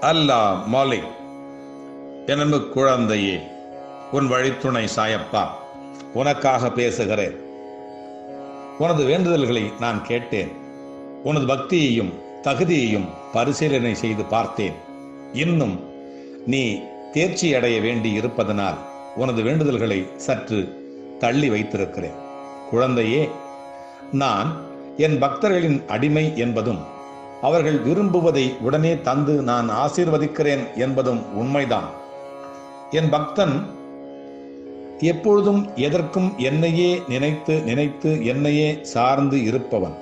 அல்லா மாலிக் எனது குழந்தையே உன் வழித்துணை சாயப்பா உனக்காக பேசுகிறேன். உனது வேண்டுதல்களை நான் கேட்டேன். உனது பக்தியையும் தகுதியையும் பரிசீலனை செய்து பார்த்தேன். இன்னும் நீ தேர்ச்சி அடைய வேண்டி இருப்பதனால் உனது வேண்டுதல்களை சற்று தள்ளி வைத்திருக்கிறேன். குழந்தையே நான் என் பக்தர்களின் அடிமை என்பதும் அவர்கள் விரும்புவதை உடனே தந்து நான் ஆசீர்வதிக்கிறேன் என்பதும் உண்மைதான். என் பக்தன் எப்பொழுதும் எதற்கும் என்னையே நினைத்து நினைத்து என்னையே சார்ந்து இருப்பவன்.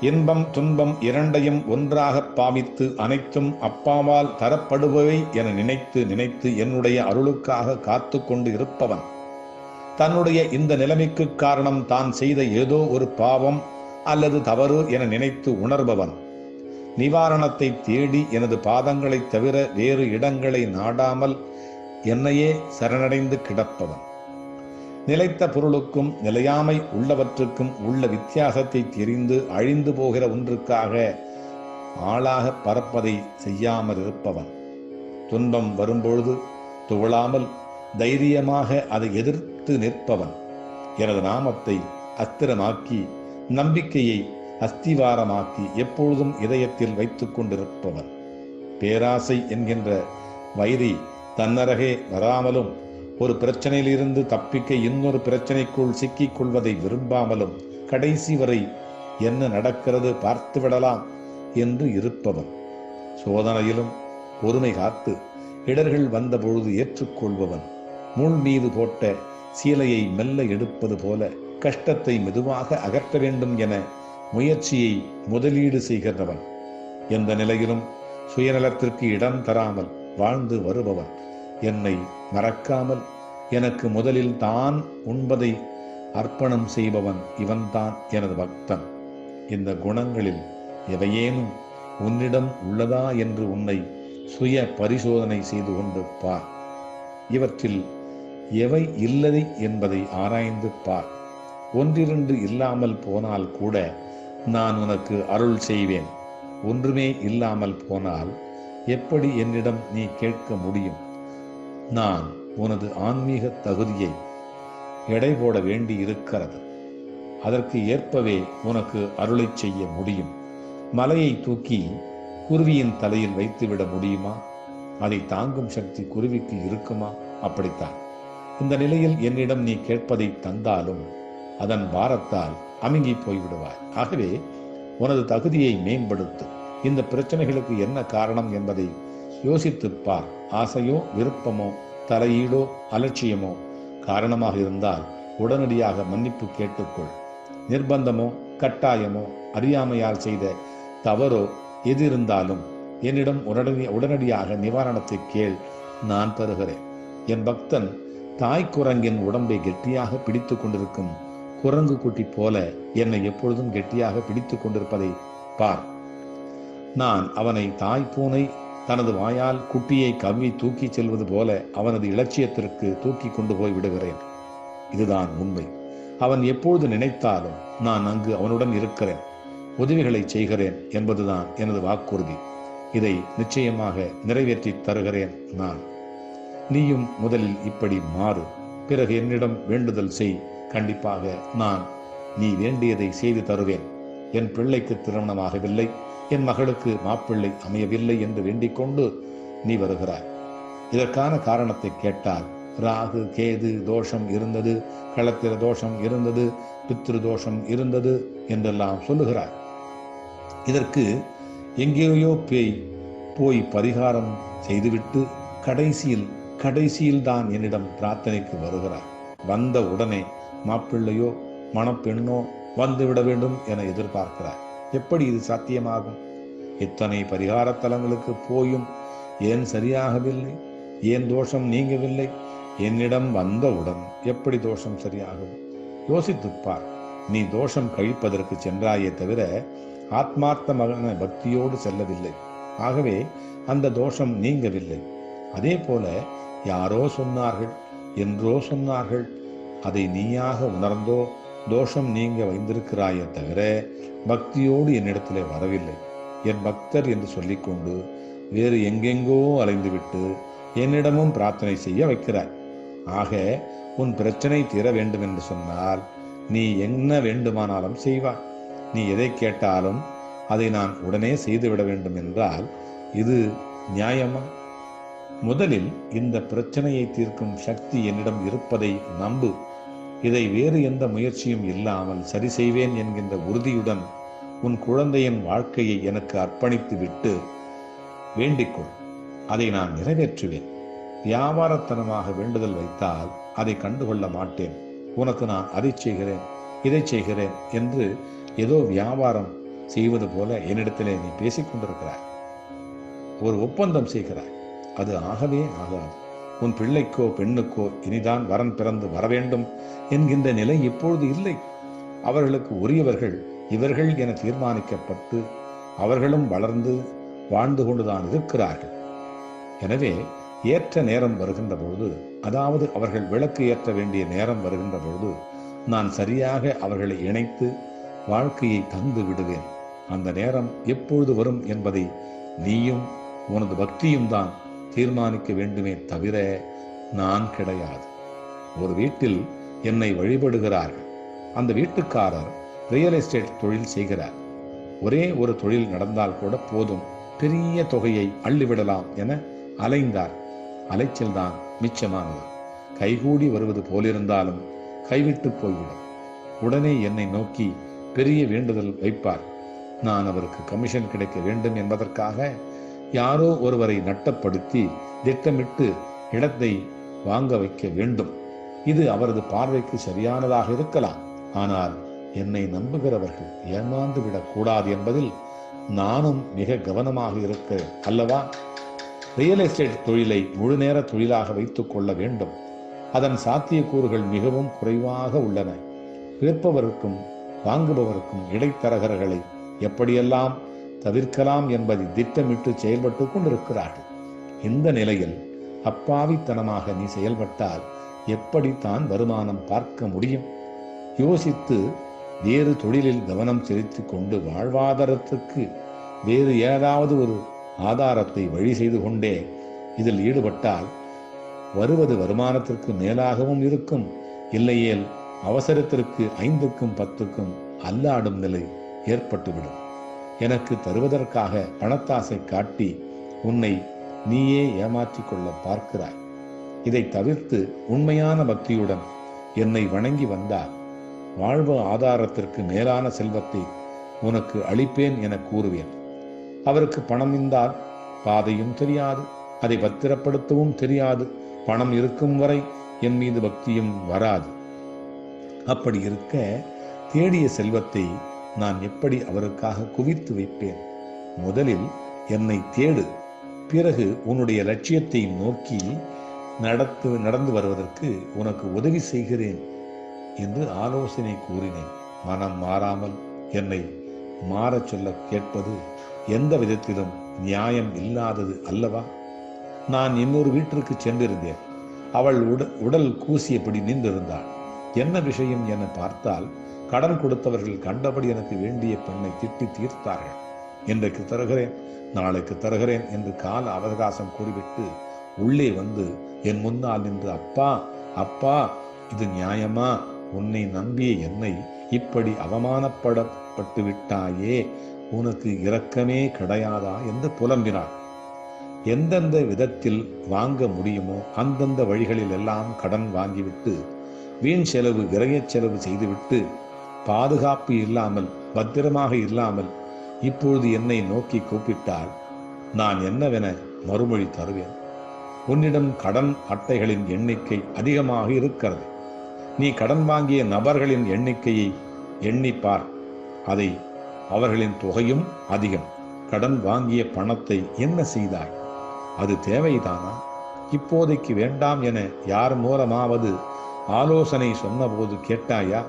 இன்பம் துன்பம் இரண்டையும் ஒன்றாக பாவித்து அனைத்தும் அப்பாவால் தரப்படுபவை என நினைத்து நினைத்து என்னுடைய அருளுக்காக காத்து கொண்டு இருப்பவன். தன்னுடைய இந்த நிலைமைக்கு காரணம் தான் செய்த ஏதோ ஒரு பாவம் அல்லது தவறு என நினைத்து உணர்பவன். நிவாரணத்தை தேடி எனது பாதங்களைத் தவிர வேறு இடங்களை நாடாமல் என்னையே சரணடைந்து கிடப்பவன். நிலைத்த பொருளுக்கும் நிலையாமை உள்ளவற்றுக்கும் உள்ள வித்தியாசத்தை தெரிந்து அழிந்து போகிற ஒன்றுக்காக ஆளாக பறப்பதை செய்யாமல் இருப்பவன். துன்பம் வரும்பொழுது துவளாமல் தைரியமாக அதை எதிர்த்து நிற்பவன். எனது நாமத்தை அஸ்திரமாக்கி நம்பிக்கையை அஸ்திவாரமாக்கி எப்பொழுதும் இதயத்தில் வைத்துக் கொண்டிருப்பவர். பேராசை என்கின்ற வைரி தன்னரகே வராமலும் ஒரு பிரச்சனையிலிருந்து தப்பிக்க இன்னொரு பிரச்சனைக்குள் சிக்கிக் கொள்வதை விரும்பாமலும் கடைசி வரை என்ன நடக்கிறது பார்த்து விடலாம் என்று இருப்பவன் சோதனையிலும் பொறுமை காத்து இடர்கள் வந்தபொழுது ஏற்றுக்கொள்பவன். முள் மீது போட்ட சீலையை மெல்ல எடுப்பது போல கஷ்டத்தை மெதுவாக அகற்ற வேண்டும் என முயற்சியை முதலீடு செய்கிறவன். எந்த நிலையிலும் சுயநலத்திற்கு இடம் தராமல் வாழ்ந்து வருபவன். என்னை மறக்காமல் எனக்கு முதலில் தான் உண்பதை அர்ப்பணம் செய்பவன் இவன்தான் எனது பக்தன். இந்த குணங்களில் எவையேனும் உன்னிடம் உள்ளதா என்று உன்னை சுய பரிசோதனை செய்து கொண்டு பார். இவற்றில் எவை இல்லை என்பதை ஆராய்ந்து பார். ஒன்றிரண்டு இல்லாமல் போனால் கூட நான் உனக்கு அருள் செய்வேன். ஒன்றுமே இல்லாமல் போனால் எப்படி என்னிடம் நீ கேட்க முடியும்? நான் உனது ஆன்மீக தகுதியை எடை போட வேண்டி இருக்கிறது அதற்கு ஏற்பவே உனக்கு அருளை செய்ய முடியும். மலையை தூக்கி குருவியின் தலையில் வைத்துவிட முடியுமா? அதை தாங்கும் சக்தி குருவிக்கு இருக்குமா? அப்படித்தான். இந்த நிலையில் என்னிடம் நீ கேட்பதை தந்தாலும் அதன் பாரத்தால் அமுங்கி போய்விடுவாய். ஆகவே உனது தகுதியை மேம்படுத்து. இந்த பிரச்சனைகளுக்கு என்ன காரணம் என்பதை யோசித்துப் பார். ஆசையோ விருப்பமோ தலையீடோ அலட்சியமோ காரணமாக இருந்தால் உடனடியாக மன்னிப்பு கேட்டுக்கொள். நிர்பந்தமோ கட்டாயமோ அறியாமையால் செய்த தவறோ எது இருந்தாலும் என்னிடம் உடனடி உடனடியாக நிவாரணத்தை கேள். நான் தருகிறேன். என் பக்தன் தாய் குரங்கின் உடம்பை கெட்டியாக பிடித்து கொண்டிருக்கும் குரங்கு குட்டி போல என்னை எப்பொழுதும் கெட்டியாக பிடித்து கொண்டிருப்பதை பார். நான் அவனை தாய் பூனை தனது வாயால் குட்டியை கவ்வி தூக்கிச் செல்வது போல அவனது இலட்சியத்திற்கு தூக்கி கொண்டு போய் விடுகிறேன். இதுதான் உண்மை. அவன் எப்பொழுது நினைத்தாலும் நான் அங்கு அவனுடன் இருக்கிறேன். உதவிகளை செய்கிறேன் என்பதுதான் எனது வாக்குறுதி. இதை நிச்சயமாக நிறைவேற்றி தருகிறேன் நான். நீயும் முதலில் இப்படி மாறு. பிறகு என்னிடம் வேண்டுதல் செய். கண்டிப்பாக நான் நீ வேண்டியதை செய்து தருவேன். என் பிள்ளைக்கு திருமணமாகவில்லை என் மகளுக்கு மாப்பிள்ளை அமையவில்லை என்று வேண்டிக் கொண்டு நீ வருகிறாய். இதற்கான காரணத்தை கேட்டால் ராகு கேது தோஷம் இருந்தது களத்திர தோஷம் இருந்தது பித்ரு தோஷம் இருந்தது என்றெல்லாம் சொல்லுகிறாய். இதற்கு எங்கேயோ பேய் போய் பரிகாரம் செய்துவிட்டு கடைசியில் கடைசியில் தான் என்னிடம் பிரார்த்தனைக்கு வருகிறார் வந்த உடனே மாப்பிள்ளையோ மணப்பெண்ணோ வந்துவிட வேண்டும் என எதிர்பார்க்கிறார். எப்படி இது சாத்தியமாகும்? இத்தனை பரிகார தலங்களுக்கு போயும் ஏன் சரியாகவில்லை? ஏன் தோஷம் நீங்கவில்லை? என்னிடம் வந்தவுடன் எப்படி தோஷம் சரியாகும்? யோசித்துப்பார். நீ தோஷம் கழிப்பதற்கு சென்றாயே தவிர ஆத்மார்த்தமான பக்தியோடு செல்லவில்லை. ஆகவே அந்த தோஷம் நீங்கவில்லை. அதே போல யாரோ சொன்னார்கள் என்றோ சொன்னார்கள் அதை நீயாக உணர்ந்தோ தோஷம் நீங்க வைந்திருக்கிறாயே தவிர பக்தியோடு என்னிடத்திலே வரவில்லை. என் பக்தர் என்று சொல்லிக்கொண்டு வேறு எங்கெங்கோ அலைந்துவிட்டு என்னிடமும் பிரார்த்தனை செய்ய வைக்கிறாய். ஆக உன் பிரச்சனை தீர வேண்டும் என்று சொன்னால் நீ என்ன வேண்டுமானாலும் செய்வாய். நீ எதை கேட்டாலும் அதை நான் உடனே செய்துவிட வேண்டும் என்றால் இது நியாயமா? முதலில் இந்த பிரச்சனையை தீர்க்கும் சக்தி என்னிடம் இருப்பதை நம்பு. இதை வேறு எந்த முயற்சியும் இல்லாமல் சரி செய்வேன் என்கின்ற உறுதியுடன் உன் குழந்தையின் வாழ்க்கையை எனக்கு அர்ப்பணித்து விட்டு வேண்டிக்கொள். அதை நான் நிறைவேற்றுவேன். வியாபாரத்தனமாக வேண்டுதல் வைத்தால் அதை கண்டுகொள்ள மாட்டேன். உனக்கு நான் அதை செய்கிறேன் இதை செய்கிறேன் என்று ஏதோ வியாபாரம் செய்வது போல என்னிடத்திலே நீ பேசிக் கொண்டிருக்கிறாய் ஒரு ஒப்பந்தம் செய்கிறாய். அது ஆகவே ஆகாது. உன் பிள்ளைக்கோ பெண்ணுக்கோ இனிதான் வரன் பிறந்து வரவேண்டும் என்கின்ற நிலை இப்பொழுது இல்லை. அவர்களுக்கு உரியவர்கள் இவர்கள் என தீர்மானிக்கப்பட்டு அவர்களும் வளர்ந்து வாழ்ந்து கொண்டுதான் இருக்கிறார்கள். எனவே ஏற்ற நேரம் வருகின்ற பொழுது அதாவது அவர்கள் விளக்கு ஏற்ற வேண்டிய நேரம் வருகின்ற பொழுது நான் சரியாக அவர்களை இணைத்து வாழ்க்கையை தந்து விடுவேன். அந்த நேரம் எப்பொழுது வரும் என்பதை நீயும் உனது பக்தியும் தான் தீர்மானிக்க வேண்டுமே தவிர நான் கிடையாது. ஒரு வீட்டில் என்னை வழிபடுகிறார்கள். அந்த வீட்டுக்காரர் ரியல் எஸ்டேட் தொழில் செய்கிறார். ஒரே ஒரு தொழில் நடந்தால் கூட போதும். பெரிய தொகையை அள்ளிவிடலாம் என அலைந்தார். அலைச்சல்தான் மிச்சமானது. கைகூடி வருவது போலிருந்தாலும் கைவிட்டு போய்விடும். உடனே என்னை நோக்கி பெரிய வேண்டுதல் வைப்பார். நான் அவருக்கு கமிஷன் கிடைக்க வேண்டும் என்பதற்காக யாரோ ஒருவரை நட்டப்படுத்தி திட்டமிட்டு இடத்தை வாங்க வைக்க வேண்டும். இது அவரது பார்வைக்கு சரியானதாக இருக்கலாம். ஆனால் என்னை நம்புகிறவர்கள் ஏமாந்து விடக்கூடாது என்பதில் நானும் மிக கவனமாக இருக்க அல்லவா? ரியல் எஸ்டேட் தொழிலை முழு நேர தொழிலாக வைத்துக் கொள்ள வேண்டும். அதன் சாத்தியக்கூறுகள் மிகவும் குறைவாக உள்ளன. விற்பவருக்கும் வாங்குபவருக்கும் இடைத்தரகர்களை எப்படியெல்லாம் தவிர்க்கலாம் என்பதை திட்டமிட்டு செயல்பட்டு கொண்டிருக்கிறார்கள். இந்த நிலையில் அப்பாவித்தனமாக நீ செயல்பட்டால் எப்படித்தான் வருமானம் பார்க்க முடியும்? யோசித்து வேறு தொழிலில் கவனம் செலுத்தி கொண்டு வாழ்வாதாரத்துக்கு வேறு ஏதாவது ஒரு ஆதாரத்தை வழி செய்து கொண்டே இதில் ஈடுபட்டால் வருவது வருமானத்திற்கு மேலாகவும் இருக்கும். இல்லையேல் அவசரத்திற்கு ஐந்துக்கும் பத்துக்கும் அல்லாடும் நிலை ஏற்பட்டுவிடும். எனக்கு தருவதற்காக பணத்தாசை காட்டி உன்னை நீயே ஏமாற்றிக் கொள்ள பார்க்கிறாய். இதை தவிர்த்து உண்மையான பக்தியுடன் என்னை வணங்கி வந்தால் வாழ்வு ஆதாரத்திற்கு மேலான செல்வத்தை உனக்கு அளிப்பேன் என கூறுவேன். அவருக்கு பணம் இருந்தால் பாதையும் தெரியாது அதை பத்திரப்படுத்தவும் தெரியாது பணம் இருக்கும் வரை என் மீது பக்தியும் வராது. அப்படி இருக்க தேடிய செல்வத்தை நான் எப்படி அவருக்காக குவித்து வைப்பேன்? முதலில் என்னை தேடு. பிறகு உன்னுடைய லட்சியத்தை நோக்கி நடத்து நடந்து வருவதற்கு உனக்கு உதவி செய்கிறேன் என்று ஆலோசனை கூறினேன். மனம் மாறாமல் என்னை மாறச் சொல்ல கேட்பது எந்த விதத்திலும் நியாயம் இல்லாதது அல்லவா? நான் இன்னொரு வீட்டிற்கு சென்றிருந்தேன். அவள் உட உடல் கூசியபடி நின்றிருந்தாள். என்ன விஷயம் என பார்த்தால் கடன் கொடுத்தவர்கள் கண்டபடி எனக்கு வேண்டிய பெண்ணை திட்டி தீர்த்தார்கள். இன்றைக்கு தருகிறேன் நாளைக்கு தருகிறேன் என்று கால அவகாசம் கூறிவிட்டு உள்ளே வந்து என் முன்னால் நின்று அப்பா அப்பா இது நியாயமா? உன்னை நம்பிய என்னை இப்படி அவமானப்படப்பட்டு விட்டாயே உனக்கு இரக்கமே கிடையாதா? என்று புலம்பினார் எந்தெந்த விதத்தில் வாங்க முடியுமோ அந்தந்த வழிகளில் எல்லாம் கடன் வாங்கிவிட்டு வீண் செலவு விரயச் செலவு செய்துவிட்டு பாதுகாப்பு இல்லாமல் பத்திரமாக இல்லாமல் இப்பொழுது என்னை நோக்கி கூப்பிட்டால் நான் என்னவென மறுமொழி தருவேன். உன்னிடம் கடன் அட்டைகளின் எண்ணிக்கை அதிகமாக இருக்கிறது. நீ கடன் வாங்கிய நபர்களின் எண்ணிக்கையை எண்ணிப்பார் அதை அவர்களின் தொகையும் அதிகம். கடன் வாங்கிய பணத்தை என்ன செய்தாய்? அது தேவைதானா? இப்போதைக்கு வேண்டாம் என யார் மூலமாவது ஆலோசனை சொன்னபோது கேட்டாயா?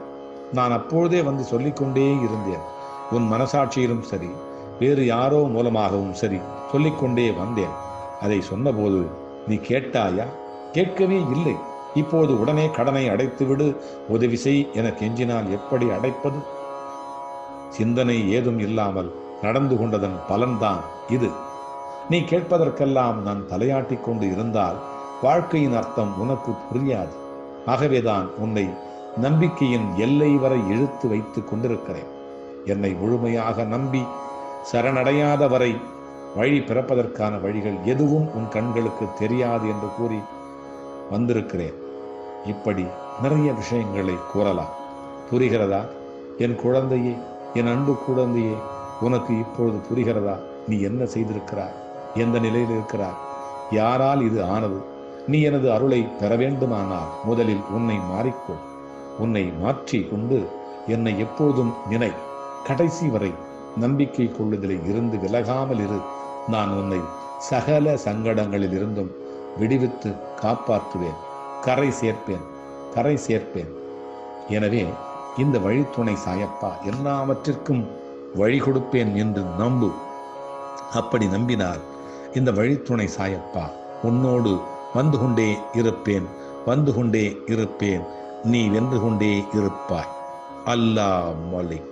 நான் அப்பொழுதே வந்து சொல்லிக்கொண்டே இருந்தேன். உன் மனசாட்சியிலும் சரி வேறு யாரோ மூலமாகவும் சரி சொல்லிக்கொண்டே வந்தேன். அதை சொன்னபோது நீ கேட்டாயா? கேட்கவே இல்லை. இப்போது உடனே கடனை அடைத்துவிடு. உதவி செய் என கெஞ்சினால் எப்படி அடைப்பது? சிந்தனை ஏதும் இல்லாமல் நடந்து கொண்டதன் பலன்தான் இது. நீ கேட்பதற்கெல்லாம் நான் தலையாட்டிக் கொண்டு இருந்தால் வாழ்க்கையின் அர்த்தம் உனக்கு புரியாது. ஆகவேதான் உன்னை நம்பிக்கையின் எல்லை வரை இழுத்து வைத்துக் கொண்டிருக்கிறேன். என்னை முழுமையாக நம்பி சரணடையாத வரை வழி பிறப்பதற்கான வழிகள் எதுவும் உன் கண்களுக்கு தெரியாது என்று கூறி வந்திருக்கிறேன். இப்படி நிறைய விஷயங்களை கூறலாம். புரிகிறதா? என் குழந்தையே என் அன்பு குழந்தையே உனக்கு இப்பொழுது புரிகிறதா? நீ என்ன செய்திருக்கிறாய்? எந்த நிலையில் இருக்கிறாய்? யாரால் இது ஆனது? நீ எனது அருளை பெற வேண்டுமானால் முதலில் உன்னை மாறிக்கொள். உன்னை மாற்றி கொண்டு என்னை எப்போதும் நினை. கடைசி வரை நம்பிக்கை கொள்ளுதலில் இருந்து விலகாமல் இரு. நான் உன்னை சகல சங்கடங்களில் இருந்தும் விடுவித்து காப்பாற்றுவேன். கரை சேர்ப்பேன். கரை சேர்ப்பேன். எனவே இந்த வழித்துணை சாயப்பா எல்லாவற்றிற்கும் வழி கொடுப்பேன் என்று நம்பு. அப்படி நம்பினால் இந்த வழித்துணை சாயப்பா உன்னோடு வந்து கொண்டே இருப்பேன். வந்து கொண்டே இருப்பேன். நீ வென்று கொண்டே இருப்பாய். அல்லாஹ் மலிக்.